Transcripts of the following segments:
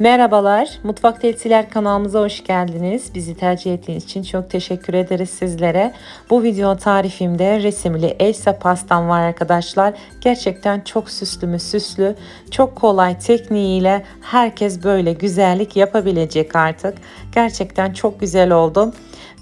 Merhabalar, Mutfak Tepsiler kanalımıza hoş geldiniz. Bizi tercih ettiğiniz için çok teşekkür ederiz sizlere. Bu video tarifimde resimli Elsa pastam var arkadaşlar. Gerçekten çok süslü mü süslü, çok kolay tekniğiyle herkes böyle güzellik yapabilecek artık. Gerçekten çok güzel oldu.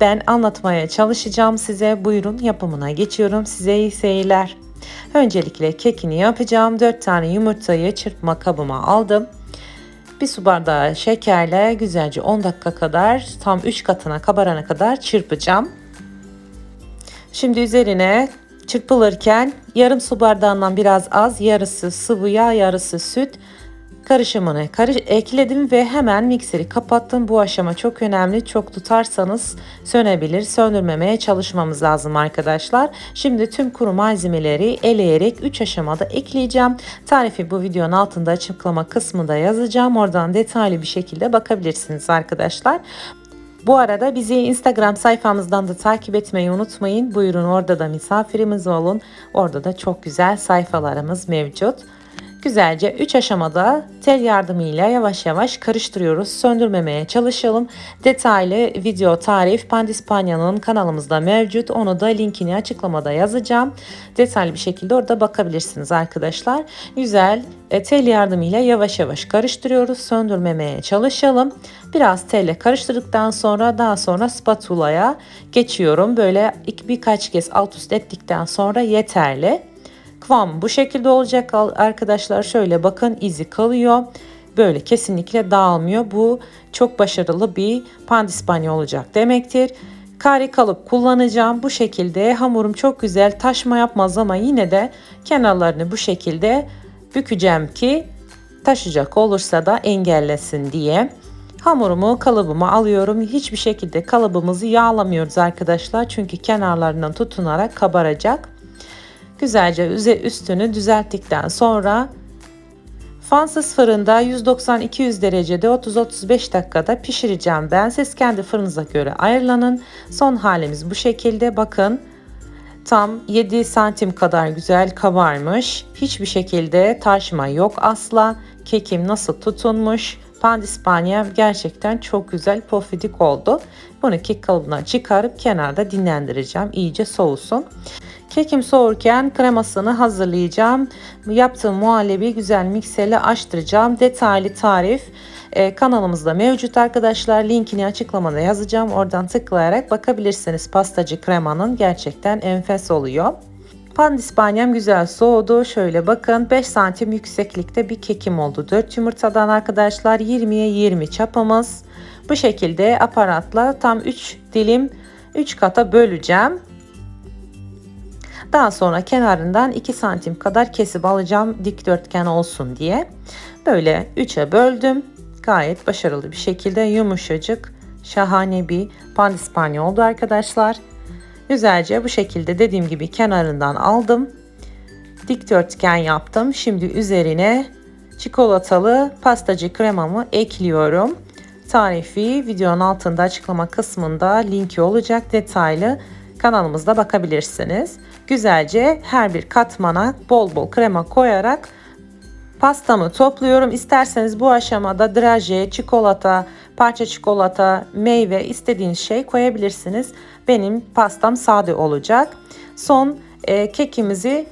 Ben anlatmaya çalışacağım size. Buyurun yapımına geçiyorum. Size iyi seyirler. Öncelikle kekini yapacağım. 4 tane yumurtayı çırpma kabıma aldım. Bir su bardağı şekerle güzelce 10 dakika kadar tam 3 katına kabarana kadar çırpacağım. Şimdi üzerine çırpılırken yarım su bardağından biraz az yarısı sıvı yağ yarısı süt karışımını karış ekledim ve hemen mikseri kapattım. Bu aşama çok önemli. Çok tutarsanız sönebilir. Söndürmemeye çalışmamız lazım arkadaşlar. Şimdi tüm kuru malzemeleri eleyerek 3 aşamada ekleyeceğim. Tarifi bu videonun altında açıklama kısmında yazacağım. Oradan detaylı bir şekilde bakabilirsiniz arkadaşlar. Bu arada bizi Instagram sayfamızdan da takip etmeyi unutmayın. Buyurun orada da misafirimiz olun. Orada da çok güzel sayfalarımız mevcut. Güzelce 3 aşamada tel yardımıyla yavaş yavaş karıştırıyoruz. Söndürmemeye çalışalım. Detaylı video tarif Pandispanya'nın kanalımızda mevcut. Onu da linkini açıklamada yazacağım. Detaylı bir şekilde orada bakabilirsiniz arkadaşlar. Güzel e, tel yardımıyla yavaş yavaş karıştırıyoruz. Söndürmemeye çalışalım. Biraz telle karıştırdıktan sonra daha sonra spatula'ya geçiyorum. Böyle birkaç kez alt üst ettikten sonra yeterli. Kıvam bu şekilde olacak arkadaşlar. Şöyle bakın izi kalıyor. Böyle kesinlikle dağılmıyor. Bu çok başarılı bir pandispanya olacak demektir. Kare kalıp kullanacağım. Bu şekilde hamurum çok güzel taşma yapmaz ama yine de kenarlarını bu şekilde bükeceğim ki taşacak olursa da engellesin diye. Hamurumu kalıbıma alıyorum. Hiçbir şekilde kalıbımızı yağlamıyoruz arkadaşlar. Çünkü kenarlarından tutunarak kabaracak. Güzelce üstünü düzelttikten sonra fansız fırında 190-200 derecede 30-35 dakikada pişireceğim ben. Siz kendi fırınıza göre ayarlanın. Son halimiz bu şekilde. Bakın tam 7 santim kadar güzel kabarmış. Hiçbir şekilde taşma yok asla. Kekim nasıl tutunmuş. Pandispanya gerçekten çok güzel pofidik oldu. Bunu kek kalıbına çıkarıp kenarda dinlendireceğim. İyice soğusun. Kekim soğurken kremasını hazırlayacağım. Yaptığım muhallebi güzel mikserle açtıracağım. Detaylı tarif e, kanalımızda mevcut arkadaşlar. Linkini açıklamada yazacağım. Oradan tıklayarak bakabilirsiniz. Pastacı kremanın gerçekten enfes oluyor. Pandispanyam güzel soğudu. Şöyle bakın 5 santim yükseklikte bir kekim oldu. 4 yumurtadan arkadaşlar 20'ye 20 çapımız. Bu şekilde aparatla tam 3 dilim 3 kata böleceğim. Daha sonra kenarından 2 santim kadar kesip alacağım dikdörtgen olsun diye. Böyle 3'e böldüm. Gayet başarılı bir şekilde yumuşacık şahane bir pandispanya oldu arkadaşlar. Güzelce bu şekilde dediğim gibi kenarından aldım. Dikdörtgen yaptım. Şimdi üzerine çikolatalı pastacı kremamı ekliyorum. Tarifi videonun altında açıklama kısmında linki olacak detaylı kanalımızda bakabilirsiniz. Güzelce her bir katmana bol bol krema koyarak pastamı topluyorum. İsterseniz bu aşamada draje, çikolata, parça çikolata, meyve istediğiniz şey koyabilirsiniz. Benim pastam sade olacak. Son e, kekimizi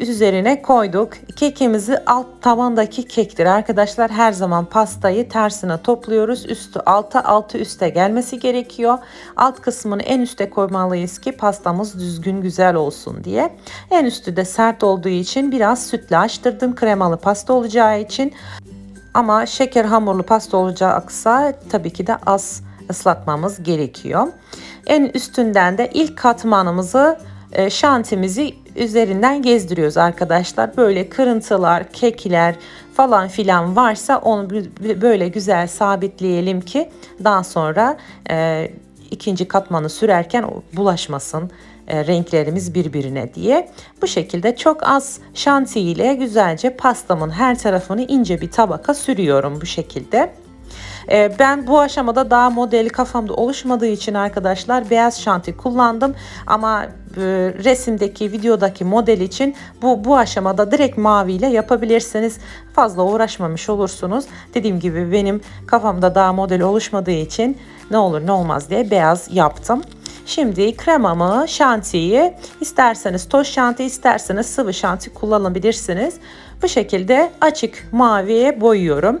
üzerine koyduk. Kekimizi alt tavandaki kektir arkadaşlar. Her zaman pastayı tersine topluyoruz. Üstü alta altı üste gelmesi gerekiyor. Alt kısmını en üste koymalıyız ki pastamız düzgün güzel olsun diye. En üstü de sert olduğu için biraz sütle açtırdım. Kremalı pasta olacağı için. Ama şeker hamurlu pasta olacaksa tabii ki de az ıslatmamız gerekiyor. En üstünden de ilk katmanımızı şantimizi üzerinden gezdiriyoruz arkadaşlar. Böyle kırıntılar, kekler falan filan varsa onu böyle güzel sabitleyelim ki daha sonra e, ikinci katmanı sürerken bulaşmasın e, renklerimiz birbirine diye. Bu şekilde çok az şanti ile güzelce pastamın her tarafını ince bir tabaka sürüyorum bu şekilde. Ee, ben bu aşamada daha modeli kafamda oluşmadığı için arkadaşlar beyaz şanti kullandım. Ama e, resimdeki videodaki model için bu bu aşamada direkt maviyle yapabilirsiniz. Fazla uğraşmamış olursunuz. Dediğim gibi benim kafamda daha model oluşmadığı için ne olur ne olmaz diye beyaz yaptım. Şimdi kremamı, şantiyi isterseniz toz şanti isterseniz sıvı şanti kullanabilirsiniz. Bu şekilde açık maviye boyuyorum.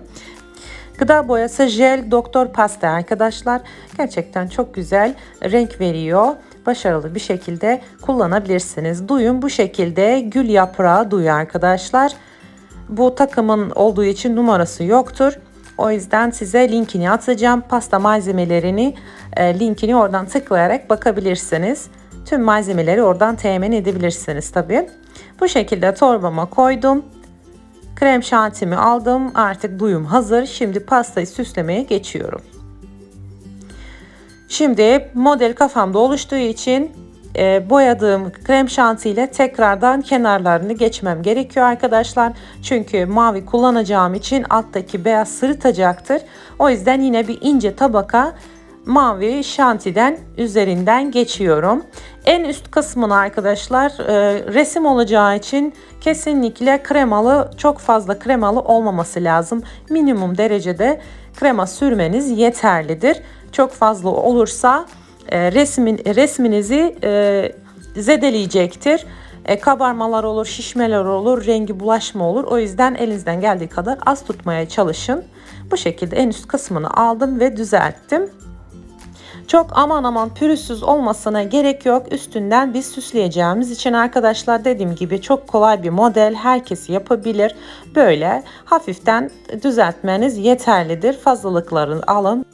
Gıda boyası jel doktor pasta arkadaşlar. Gerçekten çok güzel renk veriyor. Başarılı bir şekilde kullanabilirsiniz. Duyun bu şekilde gül yaprağı duyu arkadaşlar. Bu takımın olduğu için numarası yoktur. O yüzden size linkini atacağım. Pasta malzemelerini e, linkini oradan tıklayarak bakabilirsiniz. Tüm malzemeleri oradan temin edebilirsiniz tabi. Bu şekilde torbama koydum. Krem şantimi aldım. Artık duyum hazır. Şimdi pastayı süslemeye geçiyorum. Şimdi model kafamda oluştuğu için e, boyadığım krem şanti ile tekrardan kenarlarını geçmem gerekiyor arkadaşlar. Çünkü mavi kullanacağım için alttaki beyaz sırıtacaktır. O yüzden yine bir ince tabaka mavi şantiden üzerinden geçiyorum. En üst kısmını arkadaşlar e, resim olacağı için kesinlikle kremalı çok fazla kremalı olmaması lazım. Minimum derecede krema sürmeniz yeterlidir. Çok fazla olursa e, resmin resminizi e, zedeleyecektir. E, kabarmalar olur, şişmeler olur, rengi bulaşma olur. O yüzden elinizden geldiği kadar az tutmaya çalışın. Bu şekilde en üst kısmını aldım ve düzelttim. Çok aman aman pürüzsüz olmasına gerek yok. Üstünden biz süsleyeceğimiz için arkadaşlar dediğim gibi çok kolay bir model. Herkes yapabilir. Böyle hafiften düzeltmeniz yeterlidir. Fazlalıklarını alın.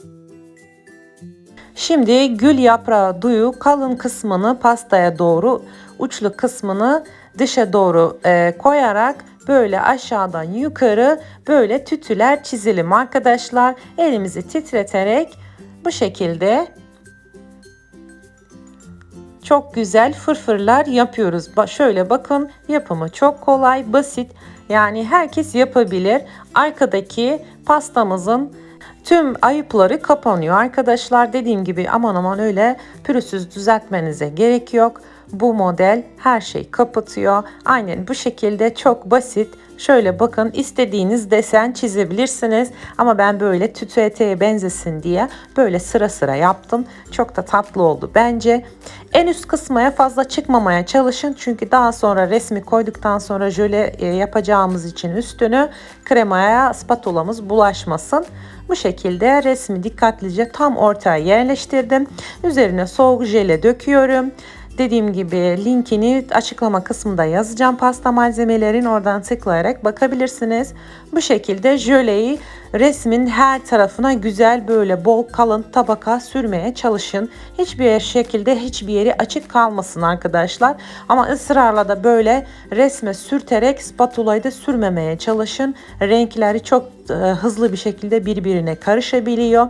Şimdi gül yaprağı duyu kalın kısmını pastaya doğru uçlu kısmını dışa doğru e, koyarak böyle aşağıdan yukarı böyle tütüler çizelim arkadaşlar. Elimizi titreterek bu şekilde çok güzel fırfırlar yapıyoruz. Şöyle bakın yapımı çok kolay, basit. Yani herkes yapabilir. Arkadaki pastamızın tüm ayıpları kapanıyor. Arkadaşlar dediğim gibi aman aman öyle pürüzsüz düzeltmenize gerek yok. Bu model her şeyi kapatıyor. Aynen bu şekilde çok basit Şöyle bakın istediğiniz desen çizebilirsiniz ama ben böyle tütü eteğe benzesin diye böyle sıra sıra yaptım. Çok da tatlı oldu bence. En üst kısmaya fazla çıkmamaya çalışın çünkü daha sonra resmi koyduktan sonra jöle e, yapacağımız için üstünü kremaya spatulamız bulaşmasın. Bu şekilde resmi dikkatlice tam ortaya yerleştirdim. Üzerine soğuk jele döküyorum. Dediğim gibi linkini açıklama kısmında yazacağım pasta malzemelerin oradan tıklayarak bakabilirsiniz. Bu şekilde jöleyi resmin her tarafına güzel böyle bol kalın tabaka sürmeye çalışın. Hiçbir şekilde hiçbir yeri açık kalmasın arkadaşlar. Ama ısrarla da böyle resme sürterek spatulayı da sürmemeye çalışın. Renkleri çok e, hızlı bir şekilde birbirine karışabiliyor.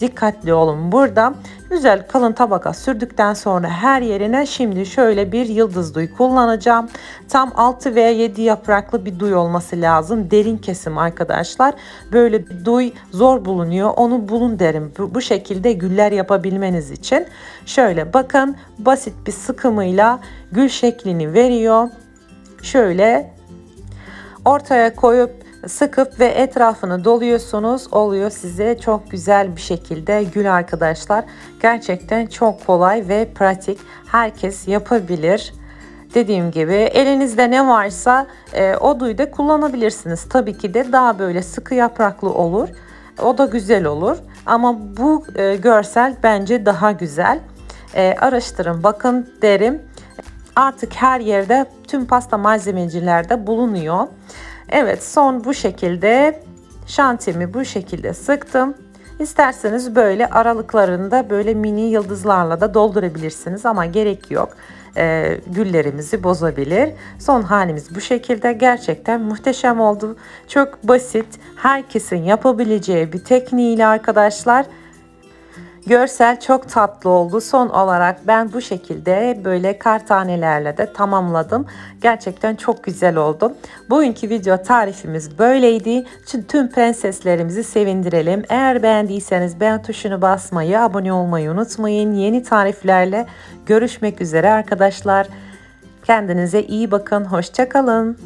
Dikkatli olun burada. Güzel kalın tabaka sürdükten sonra her yerine şimdi şöyle bir yıldız duy kullanacağım. Tam 6 veya 7 yapraklı bir duy olması lazım. Derin kesim arkadaşlar. Böyle duy zor bulunuyor. Onu bulun derim. Bu şekilde güller yapabilmeniz için. Şöyle bakın basit bir sıkımıyla gül şeklini veriyor. Şöyle ortaya koyup sıkıp ve etrafını doluyorsunuz. Oluyor size çok güzel bir şekilde gül arkadaşlar. Gerçekten çok kolay ve pratik. Herkes yapabilir. Dediğim gibi elinizde ne varsa e, o duyda kullanabilirsiniz. Tabii ki de daha böyle sıkı yapraklı olur. O da güzel olur. Ama bu e, görsel bence daha güzel. E, araştırın bakın derim. Artık her yerde tüm pasta malzemecilerde bulunuyor. Evet son bu şekilde şantimi bu şekilde sıktım. İsterseniz böyle aralıklarında böyle mini yıldızlarla da doldurabilirsiniz ama gerek yok. Ee, güllerimizi bozabilir. Son halimiz bu şekilde gerçekten muhteşem oldu. Çok basit, herkesin yapabileceği bir tekniğiyle arkadaşlar. Görsel çok tatlı oldu. Son olarak ben bu şekilde böyle kar tanelerle de tamamladım. Gerçekten çok güzel oldu. Bugünkü video tarifimiz böyleydi. Çünkü tüm prenseslerimizi sevindirelim. Eğer beğendiyseniz beğen tuşunu basmayı, abone olmayı unutmayın. Yeni tariflerle görüşmek üzere arkadaşlar. Kendinize iyi bakın. Hoşçakalın.